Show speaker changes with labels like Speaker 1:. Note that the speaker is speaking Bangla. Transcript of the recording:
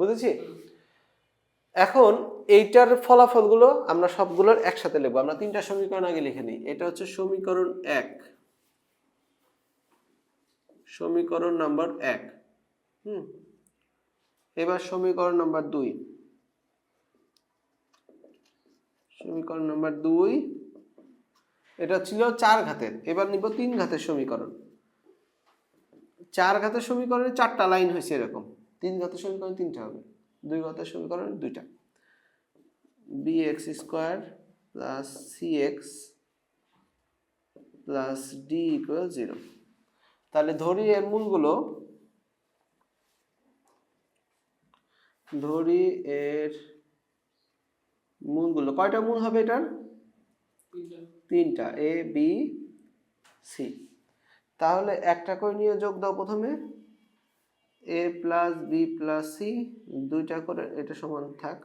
Speaker 1: বুঝেছি? এখন এইটার ফলাফলগুলো আমরা সবগুলোর একসাথে লিখব। আমরা তিনটা সমীকরণ আগে লিখে নিই। এটা হচ্ছে সমীকরণ এক। সমীকরণ নাম্বার এক। হুম? এবার সমীকরণ নাম্বার দুই। সমীকরণ নাম্বার দুই, এটা ছিল চার ঘাতের। এবার নিব তিন ঘাতের সমীকরণ। চার ঘাতের সমীকরণে চারটা লাইন হয়েছে এরকম। তিন ঘাতের সমীকরণ তিনটা হবে। দুই ঘাতের সমীকরণ দুইটা। B X square plus C X plus D equal zero তাহলে ধরি এর মূলগুলো। ধরি এর মূলগুলো। কয়টা মূল হবে এটার? তিনটা। এ বি সি তাহলে একটা করে নিয়ে যোগ দাও প্রথমে। A plus B plus C দুইটা করে এটা সমান থাক।